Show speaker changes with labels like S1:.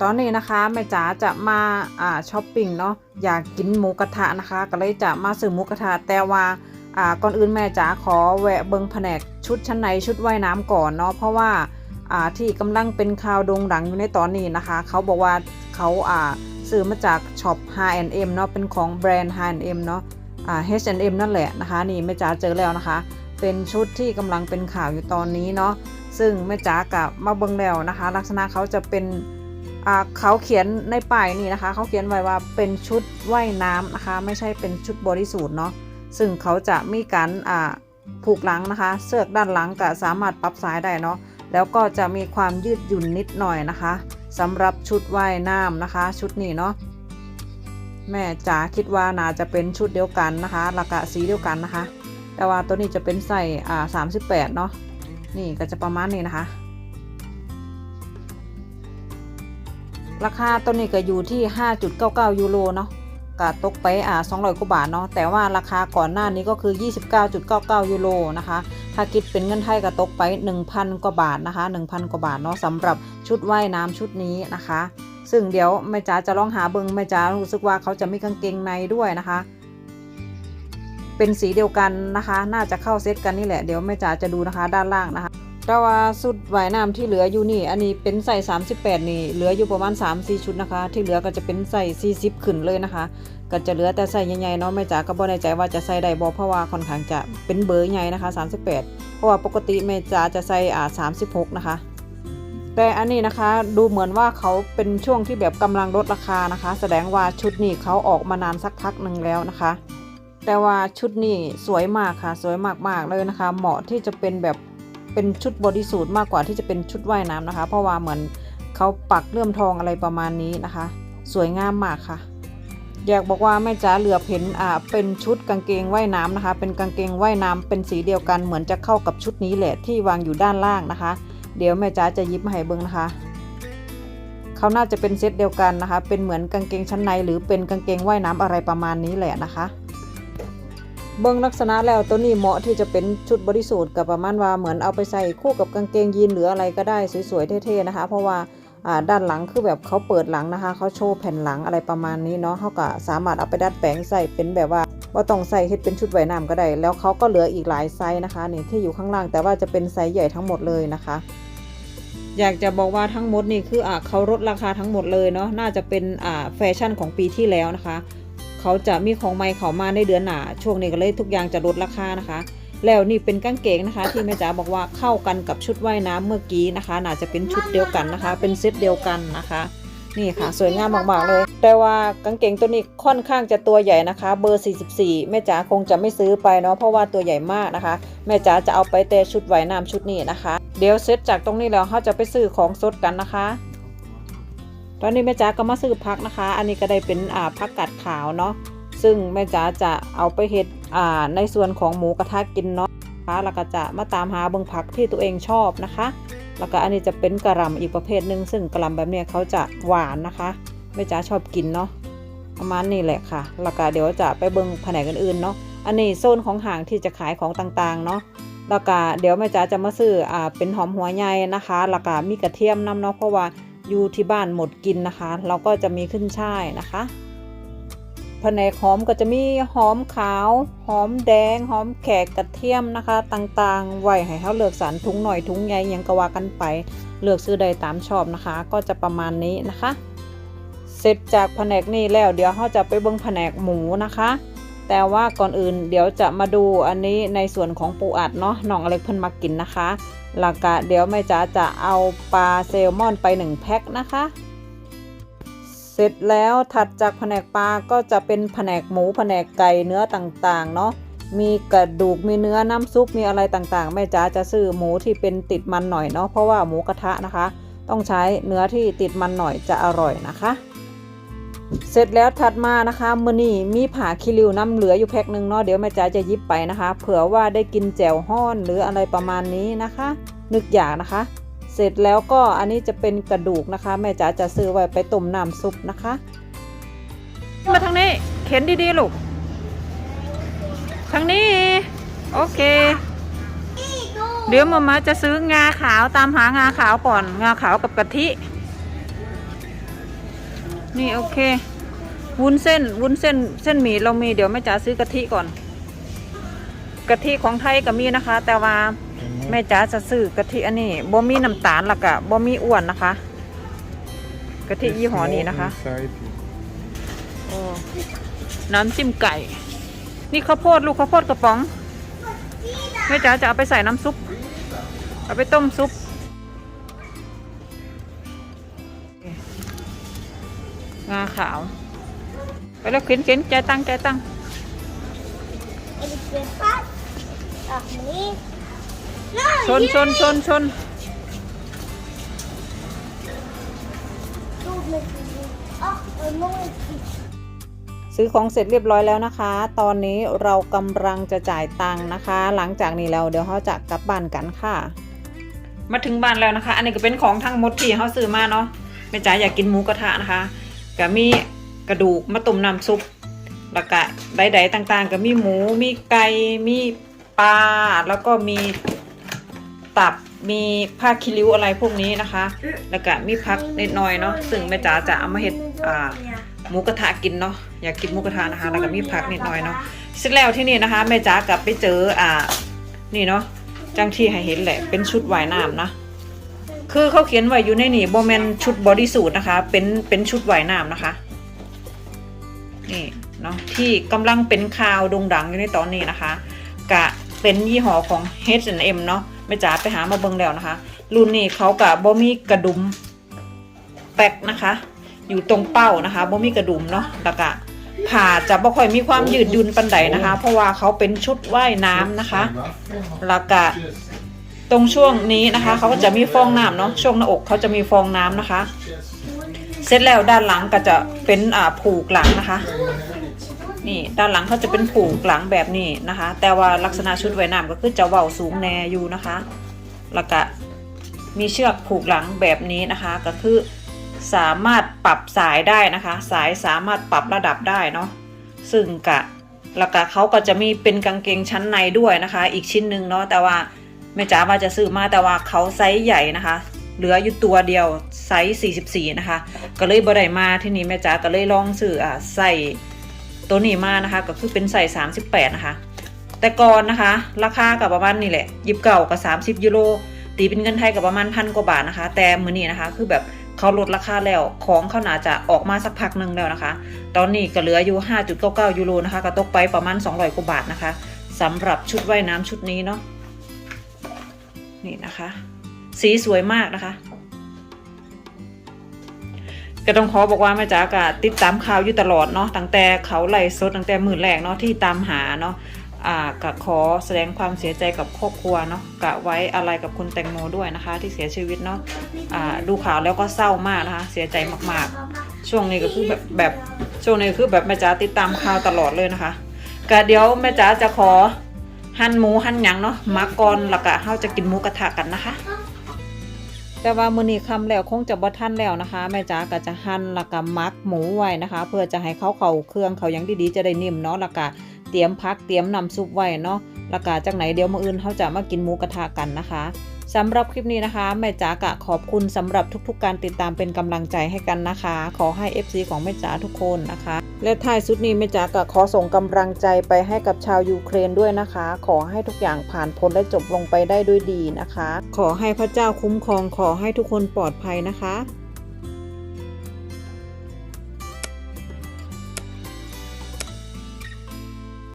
S1: ตอนนี้นะคะแม่จ๋าจะมาอ่าช้อปปิ้งเนาะอยากกินหมูกระทะนะคะ ก็เลยจะมาซื้อหมูกระทะแต่ว่าอ่าก่อนอื่นแม่จ๋าขอแวะเบิงแผนกชุดชั้นในชุดว่ายน้ำก่อนเนาะเพราะว่าอ่าที่กำลังเป็นข่าวโด่งดังอยู่ในตอนนี้นะคะ เขาบอกว่าเขาอ่าซื้อมาจากช็อป H&M เนาะเป็นของแบรนด์ H&M เนาะอ่า H&M นั่นแหละนะคะ นี่แม่จ๋าเจอแล้วนะคะ เป็นชุดที่กำลังเป็นข่าวอยู่ตอนนี้เนาะซึ่งแม่จ๋ากับมาเบิงแล้วนะคะ ลักษณะเขาจะเป็น เขาเขียนในป้ายนี่นะคะ เขาเขียนไว้ว่าเป็นชุดว่ายน้ำนะคะ ไม่ใช่เป็นชุดบริสุทธิ์เนาะซึ่งเขาจะมีการผูกหลังนะคะ เสื้อด้านหลังก็สามารถปรับสายได้เนาะแล้วก็จะมีความยืดหยุ่นนิดหน่อยนะคะสำหรับชุดว่ายน้ำนะคะ ชุดนี้เนาะแม่จ๋าคิดว่าน่าจะเป็นชุดเดียวกันนะคะราคาสีเดียวกันนะคะ แต่ว่าตัวนี้จะเป็นใส่อ่า38เนาะนี่ก็จะประมาณนี้นะคะ ราคาตัวนี้ก็อยู่ที่ 5.99 ยูโรเนาะก็ตกไปอ่า200กว่าบาทเนาะแต่ว่าราคาก่อนหน้านี้ก็คือ 29.99 ยูโรนะคะ ถ้าคิดเป็นเงินไทยก็ตกไป 1,000 กว่าบาทนะคะ 1,000 กว่าบาทเนาะสำหรับชุดว่ายน้ำชุดนี้นะคะ ซึ่งเดี๋ยวแม่จ๋าจะลองหาเบิงแม่จ๋ารู้สึกว่าเขาจะมีกางเกงในด้วยนะคะ เป็นสีเดียวกันนะคะ น่าจะเข้าเซตกันนี่แหละเดี๋ยวแม่จ๋าจะดูนะคะด้านล่างนะคะ แต่ว่าสุดว่ายน้ำที่เหลืออยู่นี่ อันนี้เป็นใส่38 นี่ เหลืออยู่ประมาณ 3-4 ชุดนะคะ ที่เหลือก็จะเป็นใส่40 ขึ้นเลยนะคะ ก็จะเหลือแต่ใส่ใหญ่ๆเนาะแม่จ๋าก็บ่แน่ใจว่าจะใส่ได้บ่เพราะว่าค่อนข้างจะเป็นเบอร์ใหญ่นะคะ 38 เพราะว่าปกติแม่จ๋าจะใส่อ่า36 นะคะ แต่อันนี้นะคะดูเหมือนว่าเขาเป็นช่วงที่แบบกำลังลดราคานะคะ แสดงว่าชุดนี้เขาออกมานานสักพักหนึ่งแล้วนะคะ แต่ว่าชุดนี้สวยมากค่ะ สวยมากๆเลยนะคะ เหมาะที่จะเป็นแบบ เป็นชุดบอดี้สูทมากกว่าที่จะเป็นชุดว่ายน้ำนะคะ เพราะว่าเหมือนเขาปักเลื่อมทองอะไรประมาณนี้นะคะ สวยงามมากค่ะ อยากบอกว่าแม่จ๋าเหลือเห็นอ่าเป็นชุดกางเกงว่ายน้ำนะคะ เป็นกางเกงว่ายน้ำเป็นสีเดียวกันเหมือนจะเข้ากับชุดนี้แหละที่วางอยู่ด้านล่างนะคะ เดี๋ยวแม่จ๋าจะยิบให้เบิ่งนะคะเขาน่าจะเป็นเซตเดียวกันนะคะ เป็นเหมือนกางเกงชั้นในหรือเป็นกางเกงว่ายน้ำอะไรประมาณนี้แหละนะคะ เบื้องลักษณะแล้วตัวนี้เหมาะที่จะเป็นชุดบริสุทธิ์กับประมาณว่าเหมือนเอาไปใส่คู่กับกางเกงยีนหรืออะไรก็ได้สวยๆเท่ๆนะคะ เพราะว่าด้านหลังคือแบบเขาเปิดหลังนะคะเขาโชว์แผ่นหลังอะไรประมาณนี้เนาะเขาก็สามารถเอาไปดัดแปลงใส่เป็นแบบว่าว่าต้องใส่เฮ็ดเป็นชุดว่ายน้ำก็ได้ แล้วเขาก็เหลืออีกหลายไซส์นะคะนี่ที่อยู่ข้างล่างแต่ว่าจะเป็นไซส์ใหญ่ทั้งหมดเลยนะคะ อยากจะบอกว่าทั้งหมดนี่คืออ่าเขาลดราคาทั้งหมดเลยเนาะน่าจะเป็นอ่าแฟชั่นของปีที่แล้วนะคะ เขาจะมีของใหม่เขามาในเดือนหนาช่วงนี้ก็เลยทุกอย่างจะลดราคานะคะ แล้วนี่เป็นกางเกงนะคะ ที่แม่จ๋าบอกว่าเข้ากันกับชุดว่ายน้ำเมื่อกี้นะคะ น่าจะเป็นชุดเดียวกันนะคะ เป็นเซตเดียวกันนะคะนี่ค่ะ สวยงามมากๆเลย แต่ว่ากางเกงตัวนี้ค่อนข้างจะตัวใหญ่นะคะ เบอร์ 44 แม่จ๋าคงจะไม่ซื้อไปเนาะเพราะว่าตัวใหญ่มากนะคะ แม่จ๋าจะเอาไปแต่ชุดว่ายน้ำชุดนี้นะคะ เดี๋ยวเซตจากตรงนี้แล้วเขาจะไปซื้อของสดกันนะคะ ตอนนี้แม่จ๋าก็มาซื้อพักนะคะ อันนี้ก็ได้เป็นอ่าพักกัดขาวเนาะ ซึ่งแม่จ๋าจะเอาไปเฮ็ดอ่าในส่วนของหมูกระทะกินเนาะคะแล้วก็จะมาตามหาเบิ่งผักที่ตัวเองชอบนะคะ แล้วก็อันนี้จะเป็นกระลำอีกประเภทหนึ่งซึ่งกระลำแบบเนี้ยเขาจะหวานนะคะแม่จ๋าชอบกินเนาะประมาณนี้แหละค่ะ แล้วก็เดี๋ยวจะไปเบิ่งแผนกอื่นๆเนาะ อันนี้โซนของห่างที่จะขายของต่างๆเนาะแล้วก็เดี๋ยวแม่จ๋าจะมาซื้ออ่าเป็นหอมหัวใหญ่นะคะ แล้วก็มีกระเทียมน้ำเนาะเพราะว่า ยู่ที่บ้านหมดกินนะคะ เราก็จะมีขึ้นช่ายนะคะแผนกหอมก็จะมีหอมขาว หอมแดง หอมแขกกระเทียมนะคะ ต่างๆ ไว้ให้เขาเลือกสรรถุงหน่อยถุงใหญ่ยังก็ว่ากันไป เลือกซื้อได้ตามชอบนะคะ ก็จะประมาณนี้นะคะ เสร็จจากแผนกนี้แล้วเดี๋ยวเขาจะไปเบิ่งแผนกหมูนะคะ แต่ว่าก่อนอื่นเดี๋ยวจะมาดูอันนี้ในส่วนของปูอัดเนาะน้องอเล็กเพิ่นมากินนะคะแล้วก็เดี๋ยวแม่จ๋าจะเอาปลาแซลมอนไป1แพ็คนะคะ เสร็จแล้วถัดจากแผนกปลาก็จะเป็นแผนกหมูแผนกไก่เนื้อต่างๆเนาะมีกระดูกมีเนื้อน้ำซุปมีอะไรต่างๆแม่จ๋าจะซื้อหมูที่เป็นติดมันหน่อยเนาะเพราะว่าหมูกระทะนะคะ ต้องใช้เนื้อที่ติดมันหน่อยจะอร่อยนะคะ เสร็จแล้วถัดมานะคะมือนี้มีผ่าคิริวน้ำเหลืออยู่แพ็คหนึ่งเนาะเดี๋ยวแม่จ๋าจะยิบไปนะคะ เผื่อว่าได้กินแจ่วฮ้อนหรืออะไรประมาณนี้นะคะ นึกอยากนะคะ เสร็จแล้วก็อันนี้จะเป็นกระดูกนะคะ แม่จ๋าจะซื้อไว้ไปต้มน้ำซุปนะคะ มาทางนี้เข็นดีๆลูกทางนี้ โอเค เดี๋ยวมามาจะซื้องาขาวตามหางาขาวก่อนงาขาวกับกะทิ นี่โอเค วุ้นเส้น วุ้นเส้น เส้นหมี่เรามีเดี๋ยวแม่จ๋าซื้อกะทิก่อน กะทิของไทยก็มีนะคะ แต่ว่าแม่จ๋าจะซื้อกะทิอันนี้บ่มีน้ำตาลและกอะบ่มีอ้วนนะคะ กะทิยี่ห้อนี้นะคะโอ้น้ำจิ้มไก่ นี่ข้าวโพดลูกข้าวโพดกระป๋องแม่จ๋าจะเอาไปใส่น้ำซุป เอาไปต้มซุป งาขาว ไปแล้วเข็นเข็นใจายตังใจายตังชนชนชนชนซื้อของเสร็จเรียบร้อยแล้วนะคะ ตอนนี้เรากำลังจะจ่ายตังค์นะคะ หลังจากนี้แล้วเดี๋ยวเขาจะกลับบ้านกันค่ะ มาถึงบ้านแล้วนะคะ อันนี้ก็เป็นของทั้งหมดที่เขาซื้อมาเนาะแม่จ๋าอยากกินหมูกระทะนะคะ ก็มีกระดูกมาต้มน้ำซุปแล้วก็ใดๆต่างๆ ก็มีหมู มีไก่ มีปลา แล้วก็มีตับ มีผ้าคิริ้วอะไรพวกนี้นะคะ แล้วก็มีพักนิดหน่อยเนาะ ซึ่งแม่จ๋าจะเอามาเฮ็ดอ่าหมูกระทะกินเนาะ อยากกินหมูกระทะนะคะ แล้วก็มีผักนิดหน่อยเนาะ เสร็จแล้วที่นี่นะคะแม่จ๋ากลับไปเจออ่า นี่เนาะ จังที่ให้เห็นแหละ เป็นชุดว่ายน้ำนะ คือเขาเขียนไว้อยู่ในนี่โบแมนชุดบอดี้สูทนะคะ เป็นเป็นชุดว่ายน้ำนะคะ นี่เนาะที่กำลังเป็นข่าวโด่งดังอยู่ในตอนนี้นะคะ กะเป็นยี่ห้อของ H&M เนาะแม่จ๋าไปหามาเบิ่งแล้วนะคะ รุ่นนี้เขากะบ่มีกระดุมแป๊กนะคะ อยู่ตรงเป้านะคะบ่มีกระดุมเนาะแล้วก็ผ่าจะบ่ค่อยมีความยืดหยุ่นปันใดนะคะ เพราะว่าเขาเป็นชุดว่ายน้ำนะคะ แล้วก็ ตรงช่วงนี้นะคะเขาก็จะมีฟองน้ำเนาะช่วงหน้าอกเขาจะมีฟองน้ำนะคะ เสร็จแล้วด้านหลังก็จะเป็นอ่าผูกหลังนะคะ นี่ด้านหลังเขาจะเป็นผูกหลังแบบนี้นะคะ แต่ว่าลักษณะชุดว่ายน้ำก็คือจะเว้าสูงแนอยู่นะคะแล้วก็มีเชือกผูกหลังแบบนี้นะคะก็คือสามารถปรับสายได้นะคะ สายสามารถปรับระดับได้เนาะซึ่งกะแล้วก็เขาก็จะมีเป็นกางเกงชั้นในด้วยนะคะ อีกชิ้นหนึ่งเนาะแต่ว่า แม่จ๋าว่าจะซื้อมาแต่ว่าเขาไซส์ใหญ่นะคะ เหลืออยู่ตัวเดียวไซส์44 นะคะ ก็เลยบ่ได้มาที่นี่แม่จ๋าก็เลยลองซื้ออ่าใส่ตัวนี้มานะคะ ก็คือเป็นใส่38 นะคะ แต่ก่อนนะคะ ราคากับประมาณนี่แหละยิบเก่ากับ 30 ยูโรตีเป็นเงินไทยกับประมาณพันกว่าบาทนะคะ แต่มือนี้นะคะคือแบบเขาลดราคาแล้วของเขาน่าจะออกมาสักพักหนึ่งแล้วนะคะ ตอนนี้ก็เหลืออยู่ 5.99 ยูโรนะคะ ก็ตกไปประมาณ 200 กว่าบาทนะคะสำหรับชุดว่ายน้ำชุดนี้เนาะ นี่นะคะ สีสวยมากนะคะก็ต้องขอบอกว่าแม่จ๋ากะติดตามข่าวอยู่ตลอดเนาะตั้งแต่เขาไล่สดตั้งแต่หมื่นแรกเนาะที่ตามหาเนาะอ่ากะขอแสดงความเสียใจกับครอบครัวเนาะกะไว้อะไรกับคุณแตงโมด้วยนะคะ ที่เสียชีวิตเนาะอ่าดูข่าวแล้วก็เศร้ามากนะคะ เสียใจมากๆ ช่วงนี้ก็คือแบบแบบช่วงนี้คือแบบแม่จ๋าติดตามข่าวตลอดเลยนะคะกะเดี๋ยวแม่จ๋าจะขอ หั่นหมูหั่นหยังเนาะมาก่อนแล้วก็เฮาจะกินหมูกระทะกันนะคะ แต่ว่ามื้อนี้ค่ำแล้วคงจะบ่ทันแล้วนะคะแม่จ๋าก็จะหั่นแล้วก็มักหมูไว้นะคะ เพื่อจะให้เขาเข้าเครื่องเขายังดีๆจะได้นิ่มเนาะแล้วก็เตรียมพักเตรียมน้ำซุปไว้เนาะแล้วก็จากไหนเดี๋ยวมื้ออื่นเขาจะมากินหมูกระทะกันนะคะสำหรับคลิปนี้นะคะแม่จ๋ากะขอบคุณสำหรับทุกๆการติดตามเป็นกำลังใจให้กันนะคะ ขอให้ FC ของแม่จ๋าทุกคนนะคะ และท้ายสุดนี้แม่จ๋าก็ขอส่งกำลังใจไปให้กับชาวยูเครนด้วยนะคะ ขอให้ทุกอย่างผ่านพ้นและจบลงไปได้ด้วยดีนะคะ ขอให้พระเจ้าคุ้มครองขอให้ทุกคนปลอดภัยนะคะ